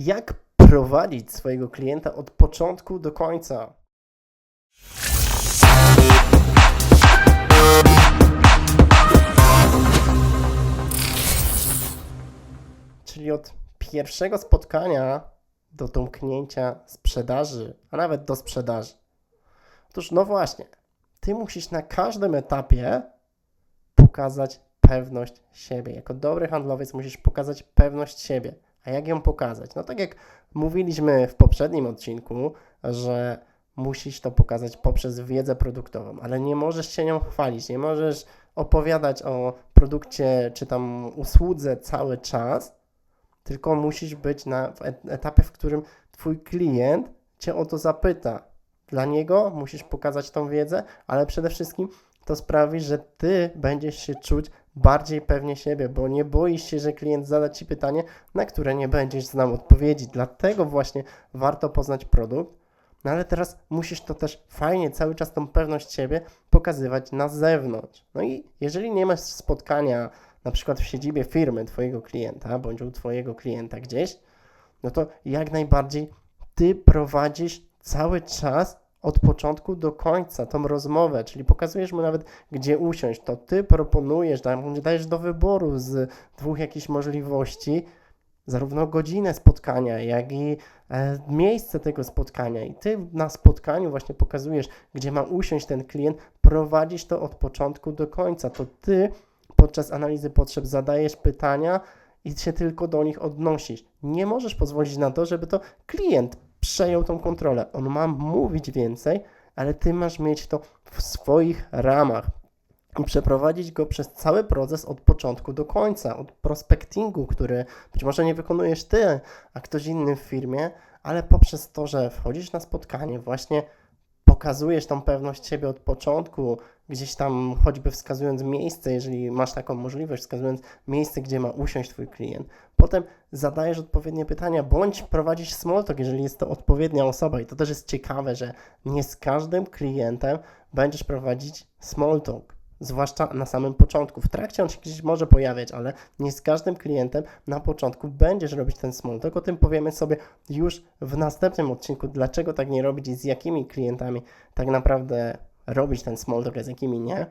Jak prowadzić swojego klienta od początku do końca? Czyli od pierwszego spotkania do domknięcia sprzedaży, a nawet do sprzedaży. Otóż, no właśnie, ty musisz na każdym etapie pokazać pewność siebie. Jako dobry handlowiec musisz pokazać pewność siebie. A jak ją pokazać? No tak jak mówiliśmy w poprzednim odcinku, że musisz to pokazać poprzez wiedzę produktową, ale nie możesz się nią chwalić, nie możesz opowiadać o produkcie czy tam usłudze cały czas, tylko musisz być na etapie, w którym twój klient cię o to zapyta. Dla niego musisz pokazać tą wiedzę, ale przede wszystkim to sprawi, że ty będziesz się czuć bardziej pewnie siebie, bo nie boisz się, że klient zada ci pytanie, na które nie będziesz znał odpowiedzi. Dlatego właśnie warto poznać produkt. No ale teraz musisz to też fajnie, cały czas tą pewność siebie pokazywać na zewnątrz. No i jeżeli nie masz spotkania na przykład w siedzibie firmy twojego klienta, bądź u twojego klienta gdzieś, no to jak najbardziej ty prowadzisz cały czas od początku do końca tą rozmowę, czyli pokazujesz mu nawet, gdzie usiąść, to ty proponujesz, daj- dajesz do wyboru z dwóch jakichś możliwości, zarówno godzinę spotkania, jak i e, miejsce tego spotkania. I ty na spotkaniu właśnie pokazujesz, gdzie ma usiąść ten klient, prowadzisz to od początku do końca. To ty podczas analizy potrzeb zadajesz pytania i się tylko do nich odnosisz. Nie możesz pozwolić na to, żeby to klient przejął tą kontrolę. On ma mówić więcej, ale ty masz mieć to w swoich ramach i przeprowadzić go przez cały proces od początku do końca, od prospectingu, który być może nie wykonujesz ty, a ktoś inny w firmie, ale poprzez to, że wchodzisz na spotkanie, właśnie pokazujesz tą pewność siebie od początku, gdzieś tam choćby wskazując miejsce, jeżeli masz taką możliwość, wskazując miejsce, gdzie ma usiąść Twój klient. Potem zadajesz odpowiednie pytania, bądź prowadzisz small talk, jeżeli jest to odpowiednia osoba. I to też jest ciekawe, że nie z każdym klientem będziesz prowadzić small talk. Zwłaszcza na samym początku. W trakcie on się gdzieś może pojawiać, ale nie z każdym klientem na początku będziesz robić ten small talk. O tym powiemy sobie już w następnym odcinku, dlaczego tak nie robić i z jakimi klientami tak naprawdę robić ten small talk, a z jakimi nie.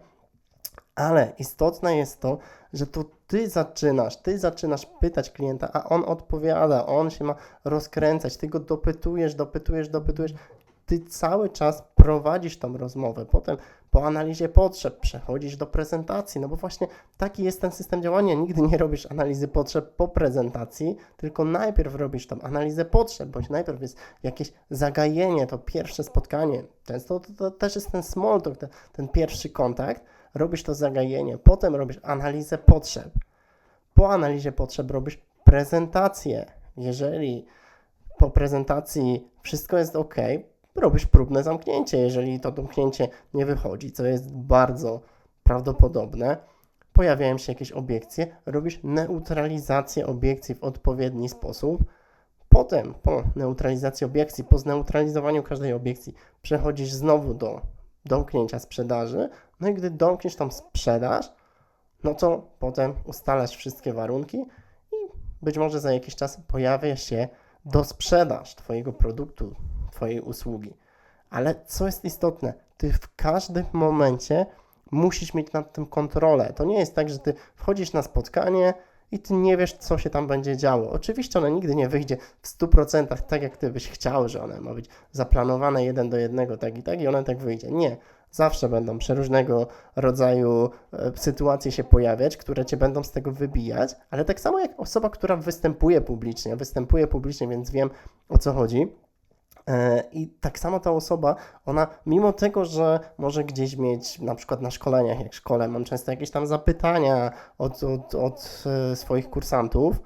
Ale istotne jest to, że to ty zaczynasz, ty zaczynasz pytać klienta, a on odpowiada, on się ma rozkręcać, ty go dopytujesz, dopytujesz, dopytujesz. Ty cały czas prowadzisz tą rozmowę. Potem po analizie potrzeb przechodzisz do prezentacji, no bo właśnie taki jest ten system działania. Nigdy nie robisz analizy potrzeb po prezentacji, tylko najpierw robisz tą analizę potrzeb, bądź najpierw jest jakieś zagajenie, to pierwsze spotkanie. Często to, to też jest ten small talk, ten, ten pierwszy kontakt. Robisz to zagajenie, potem robisz analizę potrzeb. Po analizie potrzeb robisz prezentację. Jeżeli po prezentacji wszystko jest ok, robisz próbne zamknięcie. Jeżeli to domknięcie nie wychodzi, co jest bardzo prawdopodobne, pojawiają się jakieś obiekcje, robisz neutralizację obiekcji w odpowiedni sposób. Potem, po neutralizacji obiekcji, po zneutralizowaniu każdej obiekcji, przechodzisz znowu do domknięcia sprzedaży. No i gdy domkniesz tą sprzedaż, no to potem ustalasz wszystkie warunki i być może za jakiś czas pojawia się do sprzedaż Twojego produktu, Twojej usługi. Ale co jest istotne, Ty w każdym momencie musisz mieć nad tym kontrolę. To nie jest tak, że Ty wchodzisz na spotkanie i Ty nie wiesz, co się tam będzie działo. Oczywiście ono nigdy nie wyjdzie w 100% tak, jak Ty byś chciał, że one ma być zaplanowane jeden do jednego, tak i tak, i one tak wyjdzie. Nie. Zawsze będą przeróżnego rodzaju e, sytuacje się pojawiać, które cię będą z tego wybijać, ale tak samo jak osoba, która występuje publicznie, występuje publicznie, więc wiem o co chodzi. E, I tak samo ta osoba, ona mimo tego, że może gdzieś mieć, na przykład na szkoleniach, jak szkole, mam często jakieś tam zapytania od, od, od e, swoich kursantów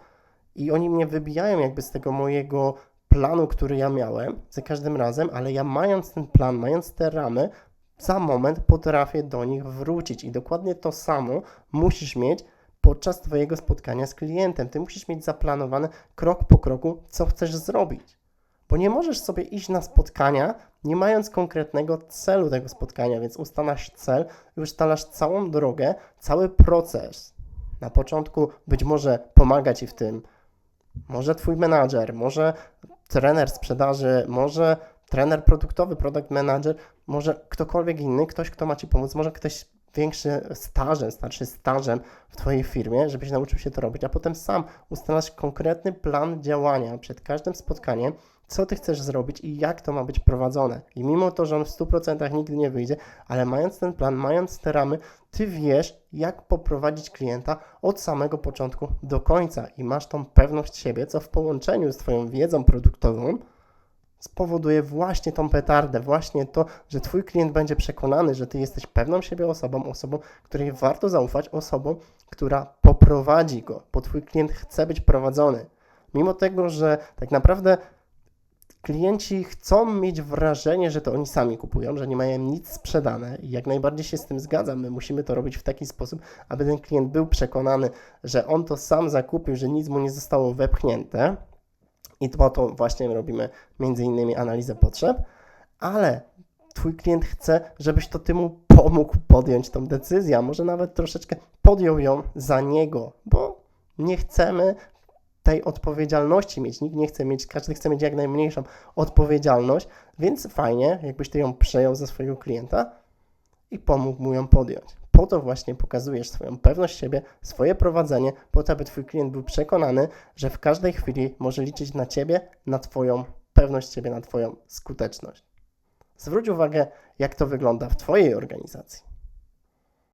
i oni mnie wybijają jakby z tego mojego planu, który ja miałem za każdym razem, ale ja mając ten plan, mając te ramy, za moment potrafię do nich wrócić i dokładnie to samo musisz mieć podczas Twojego spotkania z klientem. Ty musisz mieć zaplanowane krok po kroku, co chcesz zrobić. Bo nie możesz sobie iść na spotkania, nie mając konkretnego celu tego spotkania, więc ustalasz cel i ustalasz całą drogę, cały proces. Na początku być może pomaga Ci w tym może twój menadżer, może trener sprzedaży, może trener produktowy, product manager, może ktokolwiek inny, ktoś, kto ma ci pomóc, może ktoś większy stażem, starszy stażem w twojej firmie, żebyś nauczył się to robić, a potem sam ustalasz konkretny plan działania przed każdym spotkaniem, co ty chcesz zrobić i jak to ma być prowadzone. I mimo to, że on w 100% nigdy nie wyjdzie, ale mając ten plan, mając te ramy, ty wiesz, jak poprowadzić klienta od samego początku do końca i masz tą pewność siebie, co w połączeniu z twoją wiedzą produktową spowoduje właśnie tą petardę, właśnie to, że twój klient będzie przekonany, że ty jesteś pewną siebie osobą, osobą, której warto zaufać, osobą, która poprowadzi go, bo twój klient chce być prowadzony. Mimo tego, że tak naprawdę klienci chcą mieć wrażenie, że to oni sami kupują, że nie mają nic sprzedane i jak najbardziej się z tym zgadzam. My musimy to robić w taki sposób, aby ten klient był przekonany, że on to sam zakupił, że nic mu nie zostało wepchnięte. I to właśnie robimy między innymi analizę potrzeb, ale twój klient chce, żebyś to ty mu pomógł podjąć tą decyzję, a może nawet troszeczkę podjął ją za niego, bo nie chcemy tej odpowiedzialności mieć. Nikt nie chce mieć, każdy chce mieć jak najmniejszą odpowiedzialność, więc fajnie, jakbyś ty ją przejął za swojego klienta i pomógł mu ją podjąć. Po to właśnie pokazujesz swoją pewność siebie, swoje prowadzenie, po to, aby twój klient był przekonany, że w każdej chwili może liczyć na ciebie, na twoją pewność siebie, na twoją skuteczność. Zwróć uwagę, jak to wygląda w twojej organizacji.